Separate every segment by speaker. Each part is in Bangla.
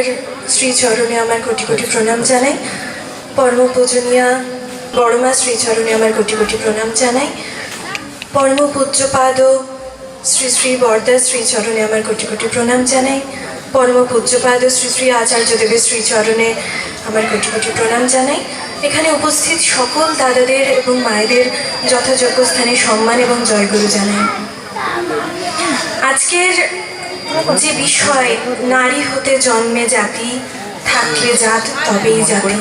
Speaker 1: এর শ্রীচরণে আমার কোটি কোটি প্রণাম জানাই। পরম পূজনীয়া বড়মা শ্রীচরণে আমার কোটি কোটি প্রণাম জানাই। পরম পূজ্যপাদ শ্রী শ্রী বরদা শ্রীচরণে আমার কোটি কোটি প্রণাম জানাই। পরম পূজ্যপাদ শ্রী শ্রী আচার্য দেবের শ্রীচরণে আমার কোটি কোটি প্রণাম জানাই। এখানে উপস্থিত সকল দাদাদের এবং মায়েদের যথাযোগ্য স্থানে সম্মান এবং জয়গুরু জানাই। আজকের যে বিষয় নারী হতে জন্মে জাতি থাকলে জাত তবেই জাতি।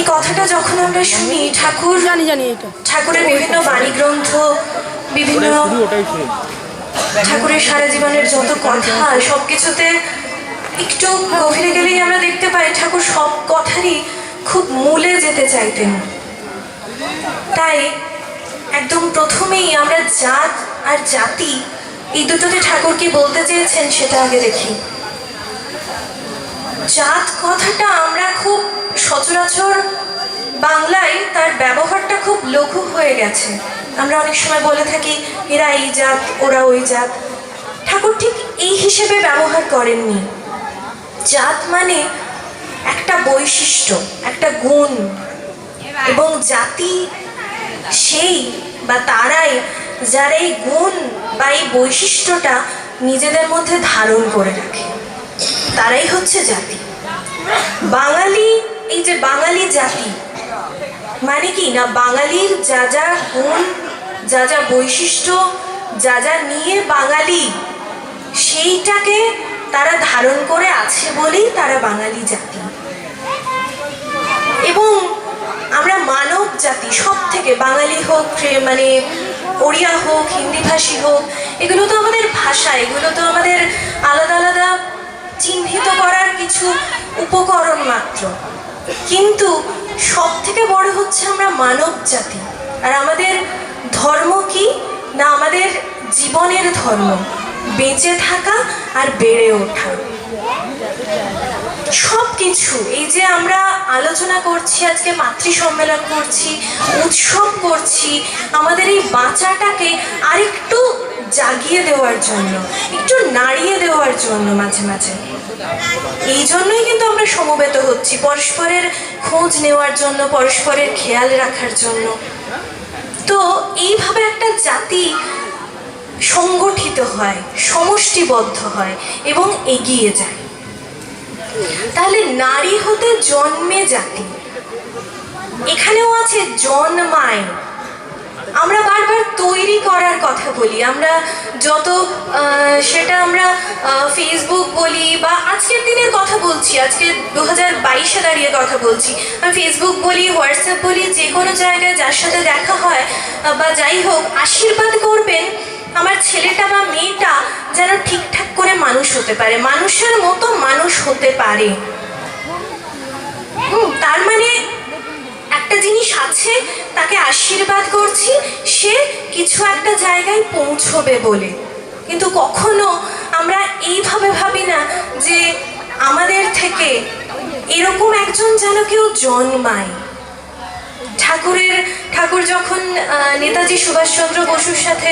Speaker 1: এই কথাটা যখন আমরা শুনি ঠাকুর
Speaker 2: জানি জানি
Speaker 1: ঠাকুরের বিভিন্ন বাণী গ্রন্থ বিভিন্ন ঠাকুরের সারা জীবনের যত কথা সবকিছুতে একটু গভীরে গেলেই আমরা দেখতে পাই ঠাকুর সব কথারই খুব মূলে যেতে চাইতেন। তাই একদম প্রথমেই আমরা জাত আর জাতি এই দুটোতে ঠাকুর কি বলতে চেয়েছেন, সেটা আগে দেখি। জাত কথাটা আমরা খুব সচরাচর বাংলায় তার ব্যবহারটা খুব লঘু হয়ে গেছে। আমরা অনেক সময় বলে থাকি, এরা এই জাত, ওরা ওই জাত। ঠাকুর ঠিক এই হিসেবে ব্যবহার করেননি। জাত মানে একটা বৈশিষ্ট্য, একটা গুণ। এবং জাতি সেই বা তারাই যারা এই গুণ বা এই বৈশিষ্ট্যটা নিজেদের মধ্যে ধারণ করে রাখে। তারাই হচ্ছে জাতি। বাঙালি, এই যে বাঙালি জাতি মানে কি না, বাঙালির যা যা গুণ, যা যা বৈশিষ্ট্য, যা যা নিয়ে বাঙালি, সেইটাকে তারা ধারণ করে আছে বলেই তারা বাঙালি জাতি। এবং আমরা মানব জাতি সব থেকে বাঙালি হোক মানে ওড়িয়া হোক, হিন্দিভাষী হোক, এগুলো তো আমাদের ভাষা, এগুলো তো আমাদের আলাদা আলাদা চিহ্নিত করার কিছু উপকরণ মাত্র। কিন্তু সব থেকে বড় হচ্ছে আমরা মানব জাতি। আর আমাদের ধর্ম কি? না, আমাদের জীবনের ধর্ম। বেঁচে থাকা আর বেড়ে ওঠা। সব কিছু এই যে আমরা আলোচনা করছি, আজকে মাতৃ সম্মেলন করছি, উৎসব করছি, আমাদের এই বাঁচাটাকে আরেকটু জাগিয়ে দেওয়ার জন্য, একটু নাড়িয়ে দেওয়ার জন্য মাঝে মাঝে। এই জন্যই কিন্তু আমরা সমবেত হচ্ছি, পরস্পরের খোঁজ নেওয়ার জন্য, পরস্পরের খেয়াল রাখার জন্য। তো এইভাবে একটা জাতি সংগঠিত হয়, সমষ্টিবদ্ধ হয় এবং এগিয়ে যায়। তাহলে নারী হতে জন্মে জাতি এখানেও আছে জন্মায় আমরা বারবার তৈরি করার কথা বলি। আমরা যত সেটা আমরা ফেসবুক বলি বা আজকের দিনের কথা বলছি, আজকে দু হাজার বাইশে দাঁড়িয়ে কথা বলছি। আমি ফেসবুক বলি হোয়াটসঅ্যাপ বলি যে কোনো জায়গায় যার সাথে দেখা হয়, বা যাই হোক, আশীর্বাদ করবেন আমার ছেলেটা বা মেয়েটা যেন ঠিকঠাক করে মানুষ হতে পারে মানুষের মতো মানুষ হতে পারে। হুম, তার মানে একটা জিনিস আছে তাকে আশীর্বাদ করছি সে কিছু একটা জায়গায় পৌঁছবে বলে। কিন্তু কখনো আমরা এইভাবে ভাবি না যে আমাদের থেকে এরকম একজন যেন কেউ জন্মায়। ঠাকুরের, ঠাকুর যখন নেতাজি সুভাষচন্দ্র বসুর সাথে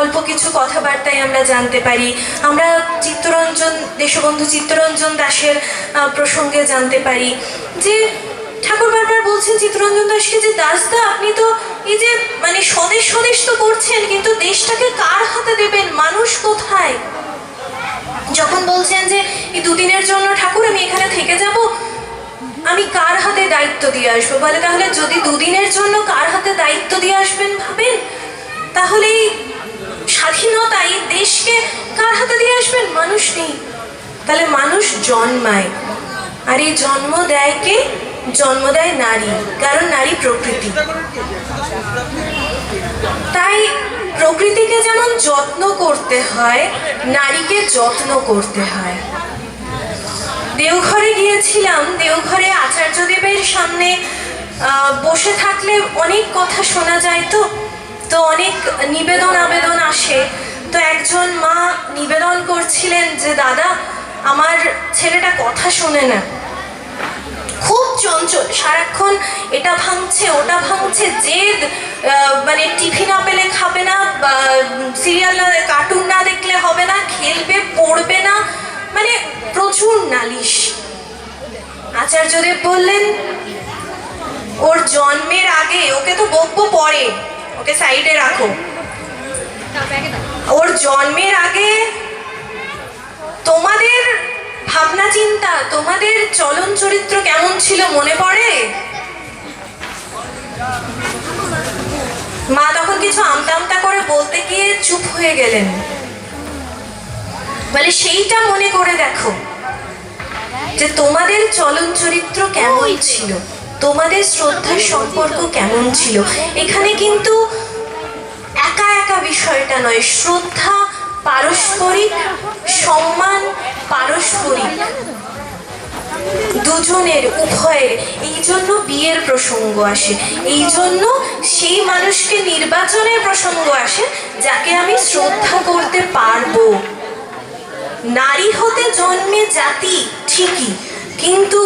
Speaker 1: অল্প কিছু কথাবার্তায় আমরা জানতে পারি, আমরা চিত্তরঞ্জন, দেশবন্ধু চিত্তরঞ্জন দাসের প্রসঙ্গে জানতে পারি যে ঠাকুর বারবার বলছেন চিত্তরঞ্জন দাসকে যে দাসদা আপনি তো এই যে মানে স্বদেশ স্বদেশ তো করছেন, কিন্তু দেশটাকে কার হাতে দেবেন? মানুষ কোথায়? যখন বলছেন যে, এই দুদিনের জন্য ঠাকুর, আমি এখানে থেকে যাব আমি কার হাতে দায়িত্ব দিয়ে আসব? বলে তাহলে যদি দুদিনের জন্য কার হাতে দায়িত্ব দিয়ে আসবেন ভাবেন? তাহলে এই স্বাধীনতা এই দেশকে কার হাতে দিয়ে আসবেন? মানুষ নেই। তাহলে মানুষ জন্মায়। আর এই জন্ম দেয় কে? জন্ম দেয় নারী। কারণ নারী প্রকৃতি। তাই প্রকৃতিকে যেমন যত্ন করতে হয়, নারীকে যত্ন করতে হয়। দেওঘরে গিয়েছিলাম। দেওঘরে আচার্যদেবের সামনে বসে থাকলে অনেক কথা শোনা যায় তো। তো অনেক নিবেদন আবেদন আসে। তো একজন মা নিবেদন করছিলেন যে, দাদা, আমার ছেলেটা কথা শোনে না। খুব চঞ্চল। সারাক্ষণ এটা ভাঙছে, ওটা ভাঙছে, জেদ মানে টিভি না পেলে খাবে না সিরিয়াল না কার্টুন না দেখলে হবে না, খেলবে, পড়বে না মানে প্রচুর নালিশ। আচার্যদেব বললেন, ওর জন্মের আগে ওকে তো বকবো পরে, ওকে সাইডে রাখো। ওর জন্মের আগে তোমাদের ভাবনা চিন্তা তোমাদের চলন চরিত্র কেমন ছিল মনে পড়ে? মা তখন কিছু আমতা আমতা করে বলতে গিয়ে চুপ হয়ে গেলেন। বলে সেইটা মনে করে দেখো যে তোমাদের চলন চরিত্র কেমন ছিল? তোমাদের শ্রদ্ধার সম্পর্ক কেমন ছিল? এখানে কিন্তু একা একা বিষয়টা নয়। শ্রদ্ধা পারস্পরিক সম্মান পারস্পরিক দুজনের উভয়ের। এই জন্য বিয়ের প্রসঙ্গ আসে। এই জন্য সেই মানুষকে নির্বাচনের প্রসঙ্গ আসে যাকে আমি শ্রদ্ধা করতে পারব। নারী হতে জন্মে জাতি ঠিকই, কিন্তু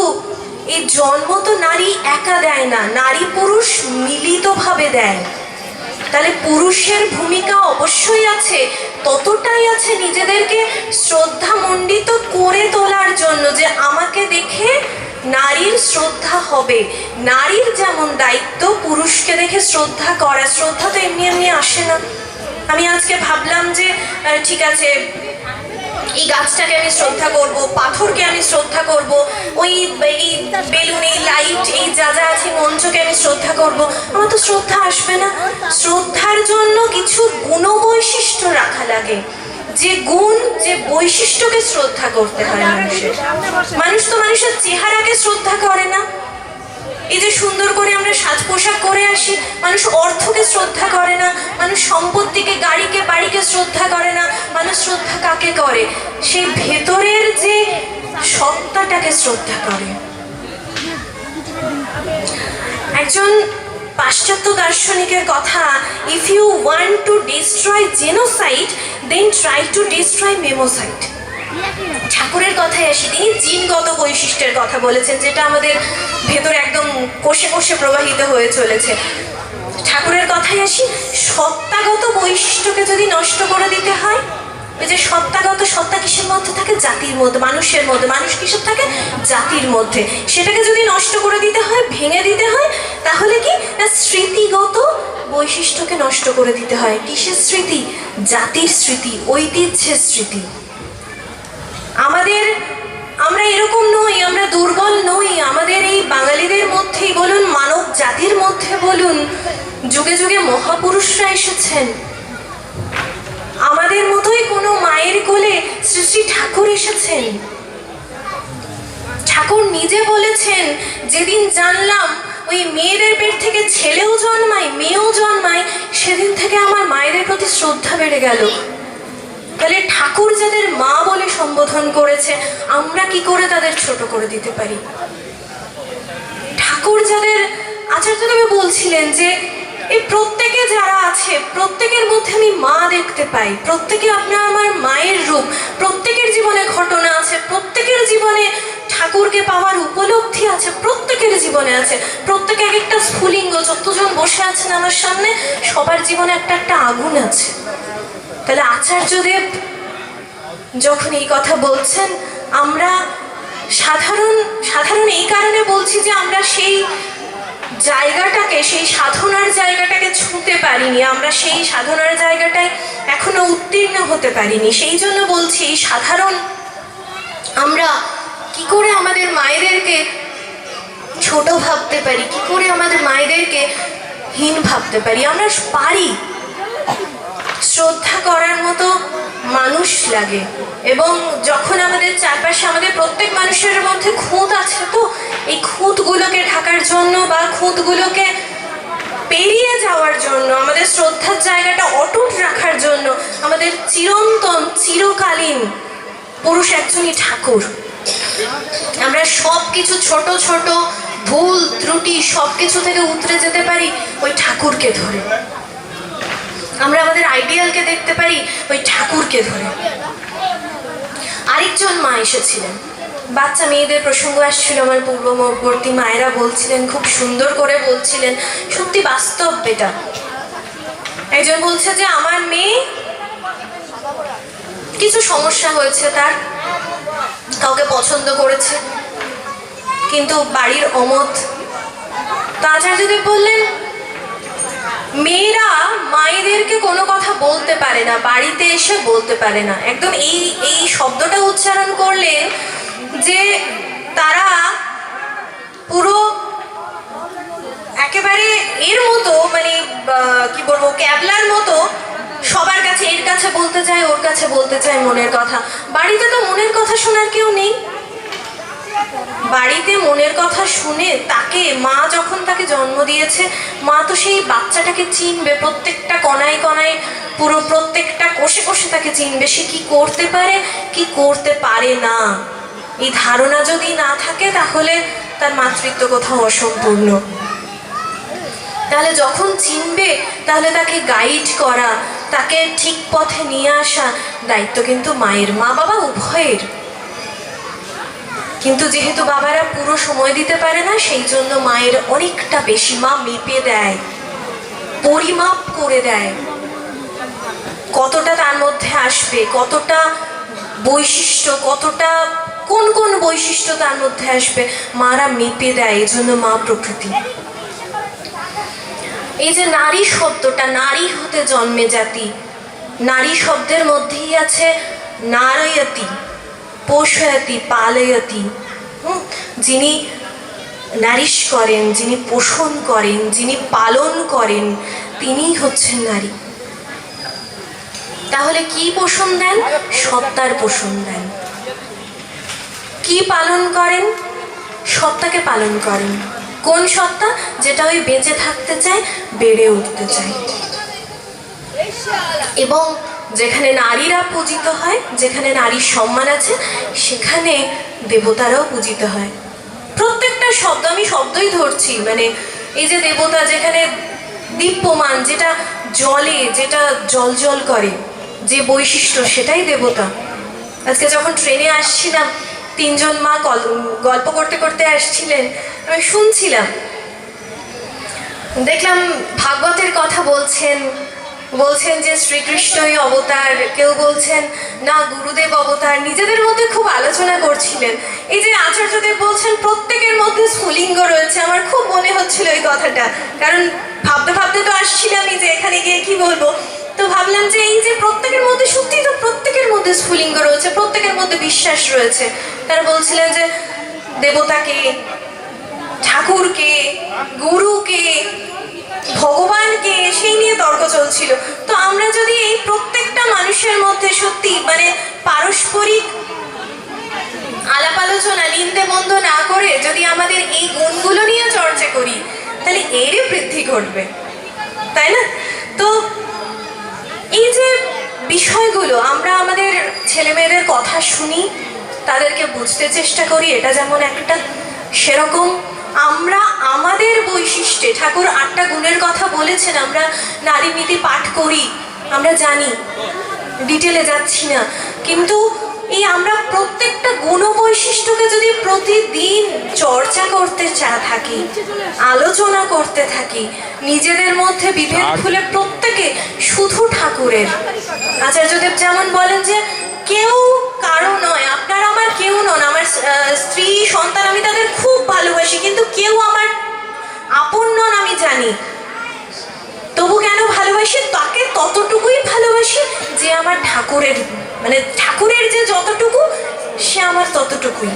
Speaker 1: এই জন্ম তো নারী একা দেয় না, নারী পুরুষ মিলিতভাবে দেয়। তাহলে পুরুষের ভূমিকা অবশ্যই আছে, ততটাই আছে নিজেদেরকে শ্রদ্ধা মণ্ডিত করে তোলার জন্য যে আমাকে দেখে নারীর শ্রদ্ধা হবে। নারীর যেমন দায়িত্ব, পুরুষকে দেখে শ্রদ্ধা করা, শ্রদ্ধা তো এমনি এমনি আসে না। আমি আজকে ভাবলাম যে ঠিক আছে এই গাছটাকে আমি শ্রদ্ধা করব, পাথরকে আমি শ্রদ্ধা করব, ওই, এই বেলুন, এই লাইট এই যা যা আছে মঞ্চকে আমি শ্রদ্ধা করব। আমার তো শ্রদ্ধা আসবে না। শ্রদ্ধার জন্য কিছু গুণবৈশিষ্ট্য রাখা লাগে। যে গুণ, যে বৈশিষ্ট্যকে শ্রদ্ধা করতে হয় মানুষের। মানুষ তো মানুষের চেহারাকে শ্রদ্ধা করে না। এই যে সুন্দর করে আমরা সাজ পোশাক করে আসি, মানুষ অর্থকে শ্রদ্ধা করে না, মানুষ সম্পত্তিকে, গাড়িকে, বাড়িকে শ্রদ্ধা করে না, মানুষ শ্রদ্ধা কাকে করে? সেই ভেতরের যে সত্তাটাকে শ্রদ্ধা করে। একজন পাশ্চাত্য দার্শনিকের কথা if you want to destroy genocide then try to destroy memocide ঠাকুরের কথায় আসি তিনি জিনগত বৈশিষ্ট্যের কথা বলেছেন, যেটা আমাদের ভেতরে একদম কষে কষে প্রবাহিত হয়ে চলেছে। ঠাকুরের কথায় আসি, সত্তাগত বৈশিষ্ট্যকে যদি নষ্ট করে দিতে হয় ওই যে সত্তাগত, সত্তা কিসের মধ্যে থাকে? জাতির মধ্যে, মানুষের মধ্যে, মানুষ কিসের থাকে? জাতির মধ্যে। সেটাকে যদি নষ্ট করে দিতে হয়, ভেঙে দিতে হয়, তাহলে কি? না, স্মৃতিগত বৈশিষ্ট্যকে নষ্ট করে দিতে হয়। কিসের স্মৃতি? জাতির স্মৃতি, ঐতিহ্যের স্মৃতি। আমাদের, আমরা এরকম নই, আমরা দুর্বল নই। আমাদের এই বাঙালিদের মধ্যেই বলুন, মানব জাতির মধ্যে বলুন, যুগে যুগে মহাপুরুষরা এসেছেন। আমাদের মতোই কোনো মায়ের কোলে শ্রী শ্রী ঠাকুর এসেছেন। ঠাকুর নিজে বলেছেন, যেদিন জানলাম ওই মেয়েদের পেট থেকে ছেলেও জন্মায়, মেয়েও জন্মায়, সেদিন থেকে আমার মায়েদের প্রতি শ্রদ্ধা বেড়ে গেল। তাহলে ঠাকুর যাদের মা বলে সম্বোধন করেছে, আমরা কি করে তাদের ছোট করে দিতে পারি? ঠাকুর যাদের, আচার্যদেব বলছিলেন যে, এই প্রত্যেকে যারা আছে, প্রত্যেকের মধ্যে আমি মা দেখতে পাই, প্রত্যেকে আপনার আমার মায়ের রূপ, প্রত্যেকের জীবনে ঘটনা আছে, প্রত্যেকের জীবনে ঠাকুরকে পাওয়ার উপলব্ধি আছে, প্রত্যেকের জীবনে আছে, প্রত্যেকে এক একটা স্ফুলিঙ্গ, যতজন বসে আছেন আমার সামনে, সবার জীবনে একটা একটা আগুন আছে। তাহলে আচার্যদেব যখন এই কথা বলছেন, আমরা সাধারণ সাধারণ এই কারণে বলছি যে আমরা সেই জায়গাটাকে, সেই সাধনার জায়গাটাকে ছুঁতে পারিনি, আমরা সেই সাধনার জায়গাটায় এখনও উত্তীর্ণ হতে পারিনি। সেই জন্য বলছি সাধারণ আমরা কি করে আমাদের মায়েদেরকে ছোট ভাবতে পারি? কি করে আমাদের মায়েদেরকে হীন ভাবতে পারি? আমরা পারি। শ্রদ্ধা করার মতো মানুষ লাগে। এবং যখন আমাদের চারপাশে আমাদের প্রত্যেক মানুষের মধ্যে খুঁত আছে, তো এই খুঁতগুলোকে ঢাকার জন্য বা খুঁতগুলোকে পেরিয়ে যাওয়ার জন্য, আমাদের শ্রদ্ধার জায়গাটা অটুট রাখার জন্য আমাদের চিরন্তন, চিরকালীন পুরুষ একজনই ঠাকুর। আমরা সব কিছু ছোট ছোট ভুল, ত্রুটি সব কিছু থেকে উতরে যেতে পারি ওই ঠাকুরকে ধরে। আমরা আমাদের আইডিয়ালকে দেখতে পারি, ওই ঠাকুরকে ধরে। আরেকজন মা এসেছিলেন। বাচ্চা মেয়েদের প্রসঙ্গ আসছিল আমার পূর্ববর্তী মায়েরা বলছিলেন, খুব সুন্দর করে বলছিলেন, সত্যি বাস্তব এটা। একজন বলছে যে, আমার মেয়ে, কিছু সমস্যা হয়েছে তার, কাউকে পছন্দ করেছে, কিন্তু বাড়ির অমত। তো আচার্যদেব বললেন মেয়েরা মায়েদেরকে কোনো কথা বলতে পারে না, বাড়িতে এসে বলতে পারে না। একদম এই এই শব্দটা উচ্চারণ করলেন যে তারা পুরো একেবারে এর মতো মানে কি বলব, ক্যাবলার মতো সবার কাছে এর কাছে বলতে চায়, ওর কাছে বলতে চায় মনের কথা। বাড়িতে তো মনের কথা শোনার কেউ নেই। বাড়িতে মনের কথা শুনে তাকে, মা যখন তাকে জন্ম দিয়েছে, মা তো সেই বাচ্চাটাকে চিনবে, প্রত্যেকটা কণায় কণায়, পুরো প্রত্যেকটা কোষে কোষে তাকে চিনবে। সে কি করতে পারে, কি করতে পারে না? এই ধারণা যদি না থাকে, তাহলে তার মাতৃত্ব কোথাও অসম্পূর্ণ। তাহলে যখন চিনবে, তাহলে তাকে গাইড করা, তাকে ঠিক পথে নিয়ে আসা, দায়িত্ব কিন্তু মায়ের। মা বাবা উভয়ের। কিন্তু যেহেতু বাবারা পুরো সময় দিতে পারে না, সেই জন্য মায়ের অনেকটা বেশি মা মেপে দেয়, পরিমাপ করে দেয়। কতটা তার মধ্যে আসবে, কতটা বৈশিষ্ট্য, কতটা, কোন কোন বৈশিষ্ট্য তার মধ্যে আসবে, মারা মেপে দেয় এই জন্য মা প্রকৃতি। এই যে নারী শব্দটা, নারী হতে জন্মে জাতি, নারী শব্দের মধ্যেই আছে নারয়তি। পোষয়তি, পালয়তি। যিনি নারিশ করেন, যিনি পোষণ করেন, যিনি পালন করেন, তিনিই হচ্ছেন নারী। তাহলে কি পোষণ দেন? সত্তার পোষণ দেন। কি পালন করেন? সত্তাকে পালন করেন। কোন সত্তা? যেটা ওই বেঁচে থাকতে চায়, বেড়ে উঠতে চায়। এবং যেখানে নারীরা পূজিত হয়, যেখানে নারীর সম্মান আছে, সেখানে দেবতারাও পূজিত হয়। প্রত্যেকটা শব্দ আমি শব্দই ধরছি মানে এই যে দেবতা যেখানে দীপ্যমান, যেটা জলে যেটা জল জল করে, যে বৈশিষ্ট্য সেটাই দেবতা। আজকে যখন ট্রেনে আসছিলাম, তিনজন মা গল- গল্প করতে করতে আসছিলেন, আমি শুনছিলাম। দেখলাম ভাগবতের কথা বলছেন বলছেন যে শ্রীকৃষ্ণই অবতার। কেউ বলছেন, না, গুরুদেব অবতার। নিজেদের মধ্যে খুব আলোচনা করছিলেন। এই যে আচার্যদেব বলছেন, প্রত্যেকের মধ্যে স্ফুলিঙ্গ রয়েছে। আমার খুব মনে হচ্ছিল এই কথাটা। কারণ ভাবতে ভাবতে তো আসছিলামই যে এখানে গিয়ে কি বলব। তো ভাবলাম যে এই যে প্রত্যেকের মধ্যে, সত্যি তো প্রত্যেকের মধ্যে স্ফুলিঙ্গ রয়েছে, প্রত্যেকের মধ্যে বিশ্বাস রয়েছে। তারা বলছিলেন যে, দেবতাকে, ঠাকুরকে, গুরুকে চলছিল তো আমরা যদি এই প্রত্যেকটা মানুষের মধ্যে সত্যি মানে পারস্পরিক আলাপ আলোচনা, নিন্দে বন্ধ না করে যদি আমাদের এই গুণগুলো নিয়ে চর্চা করি, তাহলে এরই বৃদ্ধি ঘটবে। তাই না? তো এই যে বিষয়গুলো, আমরা আমাদের ছেলে মেয়েদের কথা শুনি, তাদেরকে বুঝতে চেষ্টা করি, এটা যেমন একটা সেরকম। আমরা বৈশিষ্ট্যে। ঠাকুর আটটা গুণের কথা বলেছেন আমরা নারী নীতি পাঠ করি আমরা জানি। ডিটেলে যাচ্ছি না। কিন্তু এই আমরা প্রত্যেকটা গুণ বৈশিষ্ট্যকে যদি প্রতিদিন চর্চা করতে চা থাকি আলোচনা করতে থাকি নিজেদের মধ্যে বিভেদ খুলে প্রত্যেকে শুধু ঠাকুরের। আচার্যদেব যেমন বলেন যে কেউ কারও নয় আপনার আমার কেউ নন আমার স্ত্রী সন্তান আমি তাদের খুব ভালোবাসি। ততটুকুই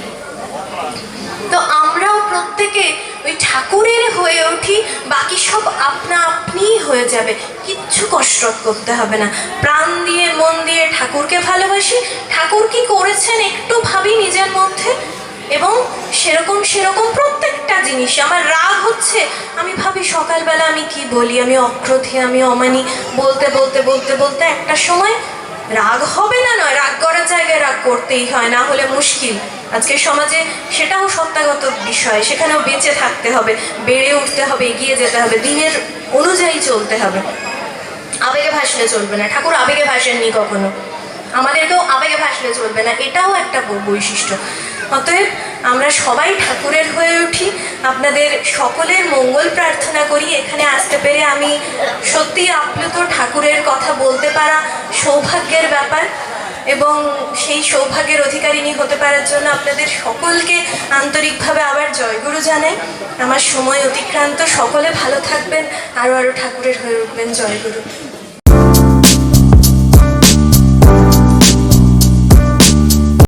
Speaker 1: তো আমরাও প্রত্যেকে ওই ঠাকুরের হয়ে উঠি, বাকি সব আপনা আপনিই হয়ে যাবে। কিচ্ছু কসরত করতে হবে না। প্রাণ দিয়ে, মন দিয়ে ঠাকুরকে ভালোবাসি। ঠাকুর কি করেছেন একটু ভাবি নিজের মধ্যে। এবং সেরকম সেরকম প্রত্যেকটা জিনিস আমার রাগ হচ্ছে, আমি ভাবি সকালবেলা আমি কি বলি? আমি অক্রোধী, আমি অমানি। বলতে বলতে বলতে বলতে একটা সময় রাগ হবে না নয়, রাগ করার জায়গায় রাগ করতেই হয়, না হলে মুশকিল। আজকে সমাজে সেটাও সত্যাগত বিষয়, সেখানেও বেঁচে থাকতে হবে, বেড়ে উঠতে হবে, এগিয়ে যেতে হবে, দিনের অনুযায়ী চলতে হবে। আবেগে ভাসলে চলবে না। ঠাকুর আবেগে ভাসেননি কখনো। আমাদেরকেও আবেগে ভাসলে চলবে না, এটাও একটা বৈশিষ্ট্য। অতএব আমরা সবাই ঠাকুরের হয়ে উঠি। আপনাদের সকলের মঙ্গল প্রার্থনা করি। এখানে আসতে পেরে আমি সত্যি আপ্লুত ঠাকুরের কথা বলতে পারা সৌভাগ্যের ব্যাপার এবং সেই সৌভাগ্যের অধিকারিণী হতে পারার জন্য আপনাদের সকলকে আন্তরিকভাবে আবার জয়গুরু জানাই। আমার সময় অতিক্রান্ত। সকলে ভালো থাকবেন। আরও আরও ঠাকুরের হয়ে উঠবেন। জয়গুরু।